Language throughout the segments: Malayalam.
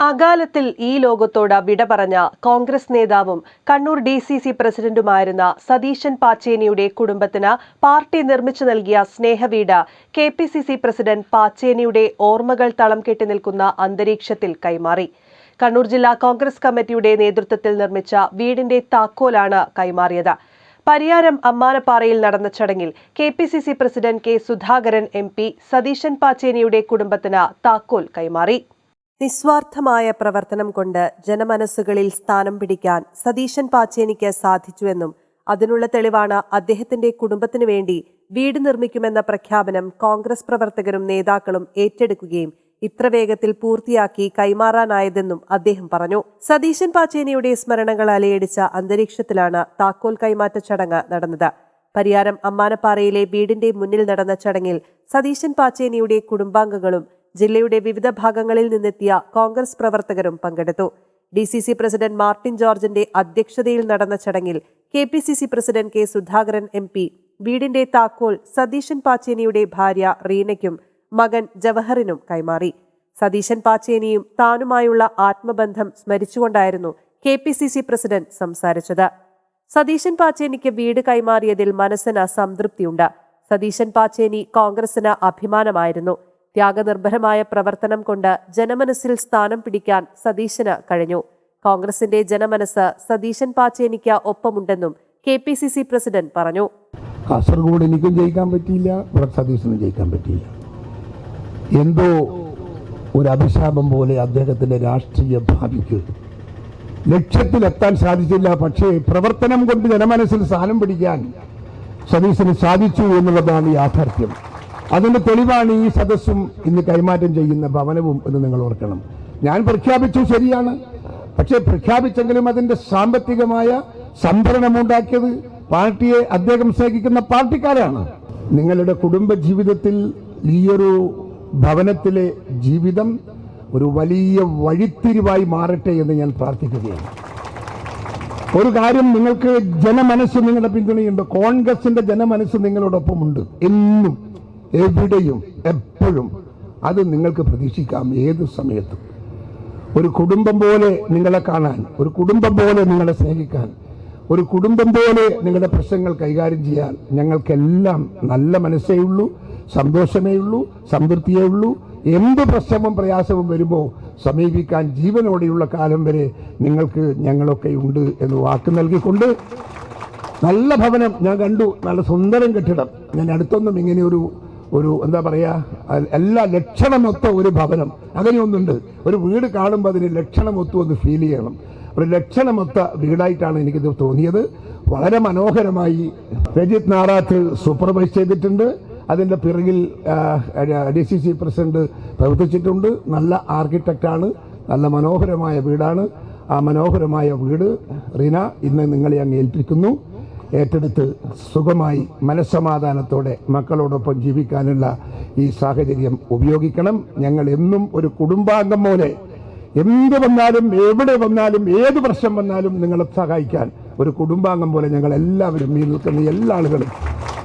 അകാലത്തിൽ ഈ ലോകത്തോട് വിട പറഞ്ഞ കോൺഗ്രസ് നേതാവും കണ്ണൂർ ഡി സി സി പ്രസിഡന്റുമായിരുന്ന സതീശൻ പാച്ചേനിയുടെ കുടുംബത്തിന് പാർട്ടി നിർമ്മിച്ചു നൽകിയ സ്നേഹവീട് K P C C president പാച്ചേനിയുടെ ഓർമ്മകൾ തളം കെട്ടി നിൽക്കുന്ന അന്തരീക്ഷത്തിൽ കൈമാറി. കണ്ണൂർ ജില്ലാ കോൺഗ്രസ് കമ്മിറ്റിയുടെ നേതൃത്വത്തിൽ നിർമ്മിച്ച വീടിന്റെ താക്കോലാണ് കൈമാറിയത്. പരിയാരം അമ്മാനപ്പാറയിൽ നടന്ന ചടങ്ങിൽ K P C C president K Sudhakaran M P Satheesan പാച്ചേനിയുടെ കുടുംബത്തിന് താക്കോൽ കൈമാറി. നിസ്വാർത്ഥമായ പ്രവർത്തനം കൊണ്ട് ജനമനസ്സുകളിൽ സ്ഥാനം പിടിക്കാൻ സതീശൻ പാച്ചേനിക്ക് സാധിച്ചുവെന്നും അതിനുള്ള തെളിവാണ് അദ്ദേഹത്തിന്റെ കുടുംബത്തിനു വേണ്ടി വീട് നിർമ്മിക്കുമെന്ന പ്രഖ്യാപനം കോൺഗ്രസ് പ്രവർത്തകരും നേതാക്കളും ഏറ്റെടുക്കുകയും ഇത്ര വേഗത്തിൽ പൂർത്തിയാക്കി കൈമാറാനായതെന്നും അദ്ദേഹം പറഞ്ഞു. സതീശൻ പാച്ചേനിയുടെ സ്മരണകൾ അലയടിച്ച അന്തരീക്ഷത്തിലാണ് താക്കോൽ കൈമാറ്റ ചടങ്ങ് നടന്നത്. പരിയാരം അമ്മാനപ്പാറയിലെ വീടിന്റെ മുന്നിൽ നടന്ന ചടങ്ങിൽ സതീശൻ പാച്ചേനിയുടെ കുടുംബാംഗങ്ങളും ജില്ലയുടെ വിവിധ ഭാഗങ്ങളിൽ നിന്നെത്തിയ കോൺഗ്രസ് പ്രവർത്തകരും പങ്കെടുത്തു. D C C president Martin ജോർജിന്റെ അധ്യക്ഷതയിൽ നടന്ന ചടങ്ങിൽ K P C C president K Sudhakaran M P വീടിന്റെ താക്കോൽ സതീശൻ പാച്ചേനിയുടെ ഭാര്യ റീനയ്ക്കും മകൻ ജവഹറിനും കൈമാറി. സതീശൻ പാച്ചേനിയും താനുമായുള്ള ആത്മബന്ധം സ്മരിച്ചുകൊണ്ടായിരുന്നു K P C C president സംസാരിച്ചത്. സതീശൻ പാച്ചേനിക്ക് വീട് കൈമാറിയതിൽ മനസ്സിന് സംതൃപ്തിയുണ്ട്. സതീശൻ പാച്ചേനി കോൺഗ്രസിന് അഭിമാനമായിരുന്നു. ത്യാഗനിർഭരമായ പ്രവർത്തനം കൊണ്ട് ജനമനസ്സിൽ സ്ഥാനം പിടിക്കാൻ സതീശന് കഴിഞ്ഞു. കോൺഗ്രസിന്റെ ജനമനസ് സതീശൻ പാച്ചേനിക്ക് ഒപ്പമുണ്ടെന്നും K P C C president പറഞ്ഞു. കാസർഗോഡ് എനിക്കും ജയിക്കാൻ പറ്റിയില്ല ഇവിടെ സതീശനും ജയിക്കാൻ പറ്റിയില്ല. എന്തോ ഒരു അഭിശാപം പോലെ അദ്ദേഹത്തിന്റെ രാഷ്ട്രീയ ഭാവിക്ക്. ലക്ഷ്യത്തിലെത്താൻ സാധിച്ചില്ല പക്ഷേ പ്രവർത്തനം കൊണ്ട് ജനമനസ്സിൽ സ്ഥാനം പിടിക്കാൻ സതീശന് സാധിച്ചു എന്നുള്ളതാണ് യാഥാർത്ഥ്യം. അതിന്റെ തെളിവാണ് ഈ സദസ്സും ഇന്ന് കൈമാറ്റം ചെയ്യുന്ന ഭവനവും എന്ന് നിങ്ങൾ ഓർക്കണം. ഞാൻ പ്രഖ്യാപിച്ചു ശരിയാണ്. പക്ഷേ പ്രഖ്യാപിച്ചെങ്കിലും അതിന്റെ സാമ്പത്തികമായ സംഭരണമുണ്ടാക്കിയത് പാർട്ടിയെ അദ്ദേഹം സ്നേഹിക്കുന്ന പാർട്ടിക്കാരാണ്. നിങ്ങളുടെ കുടുംബ ജീവിതത്തിൽ ഈയൊരു ഭവനത്തിലെ ജീവിതം ഒരു വലിയ വഴിത്തിരിവായി മാറട്ടെ എന്ന് ഞാൻ പ്രാർത്ഥിക്കുകയാണ്. ഒരു കാര്യം നിങ്ങൾക്ക് ജനമനസ്സ് നിങ്ങളുടെ പിന്തുണയുണ്ട്. കോൺഗ്രസിന്റെ ജനമനസ്സ് നിങ്ങളോടൊപ്പമുണ്ട്. എന്നും എവിടെയും എപ്പോഴും അത് നിങ്ങൾക്ക് പ്രതീക്ഷിക്കാം ഏത് സമയത്തും. ഒരു കുടുംബം പോലെ നിങ്ങളെ കാണാൻ ഒരു കുടുംബം പോലെ നിങ്ങളെ സ്നേഹിക്കാൻ ഒരു കുടുംബം പോലെ നിങ്ങളുടെ പ്രശ്നങ്ങൾ കൈകാര്യം ചെയ്യാൻ ഞങ്ങൾക്കെല്ലാം നല്ല മനസ്സേ ഉള്ളൂ സന്തോഷമേ ഉള്ളൂ സംതൃപ്തിയേ ഉള്ളൂ. എന്ത് പ്രശ്നവും പ്രയാസവും വരുമ്പോൾ സമീപിക്കാൻ ജീവനോടെയുള്ള കാലം വരെ നിങ്ങൾക്ക് ഞങ്ങളൊക്കെ ഉണ്ട് എന്ന് വാക്ക് നൽകിക്കൊണ്ട് നല്ല ഭവനം ഞാൻ കണ്ടു. നല്ല സുന്ദരം കെട്ടിടം. ഞാൻ അടുത്തൊന്നും ഇങ്ങനെ ഒരു ഒരു എന്താ പറയുക എല്ലാ ലക്ഷണമൊത്ത ഒരു ഭവനം. അങ്ങനെയൊന്നുണ്ട്. ഒരു വീട് കാണുമ്പോൾ അതിന് ലക്ഷണമൊത്ത് ഒന്ന് ഫീൽ ചെയ്യണം. ഒരു ലക്ഷണമൊത്ത വീടായിട്ടാണ് എനിക്കിത് തോന്നിയത്. വളരെ മനോഹരമായി രജിത് നാറാത്ത് സൂപ്പർവൈസ് ചെയ്തിട്ടുണ്ട്. അതിന്റെ പിറകിൽ ഡി സി സി പ്രസിഡന്റ് പ്രവർത്തിച്ചിട്ടുണ്ട്. നല്ല ആർക്കിടെക്റ്റാണ് നല്ല മനോഹരമായ വീടാണ്. ആ മനോഹരമായ വീട് റീന ഇന്ന് നിങ്ങളെ അങ്ങ് ഏൽപ്പിക്കുന്നു. ഏറ്റെടുത്ത് സുഖമായി മനസ്സമാധാനത്തോടെ മക്കളോടൊപ്പം ജീവിക്കാനുള്ള ഈ സാഹചര്യം ഉപയോഗിക്കണം. ഞങ്ങൾ എന്നും ഒരു കുടുംബാംഗം പോലെ എന്ത് വന്നാലും എവിടെ വന്നാലും ഏത് പ്രശ്നം വന്നാലും നിങ്ങളെ സഹായിക്കാൻ ഒരു കുടുംബാംഗം പോലെ ഞങ്ങൾ എല്ലാവരും ഈ നിൽക്കുന്ന എല്ലാ ആളുകളും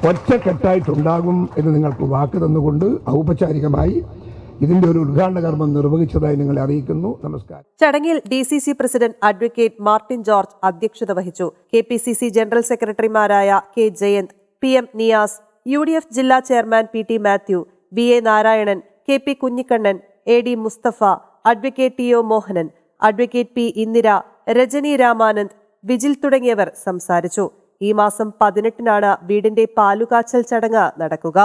ഒറ്റക്കെട്ടായിട്ടുണ്ടാകും എന്ന് നിങ്ങൾക്ക് വാക്ക് തന്നുകൊണ്ട് ഔപചാരികമായി ഇതിന്റെ ഒരു ഉദ്ഘാടന കർമ്മം നിർവഹിച്ചതായി നിങ്ങളെ അറിയിക്കുന്നു. നമസ്കാരം. ചടങ്ങിൽ D C C president advocate Martin George അധ്യക്ഷത വഹിച്ചു. K P C C general സെക്രട്ടറിമാരായ K Jayanth P M Niyas U D F ജില്ലാ chairman P T Mathew B A Narayanan K P Kunhikannan A D Mustafa advocate T O Mohanan advocate P Indira Rajani Ramanand Vijil തുടങ്ങിയവർ സംസാരിച്ചു. ഈ മാസം പതിനെട്ടിനാണ് വീടിന്റെ പാലുകാച്ചൽ ചടങ്ങ് നടക്കുക.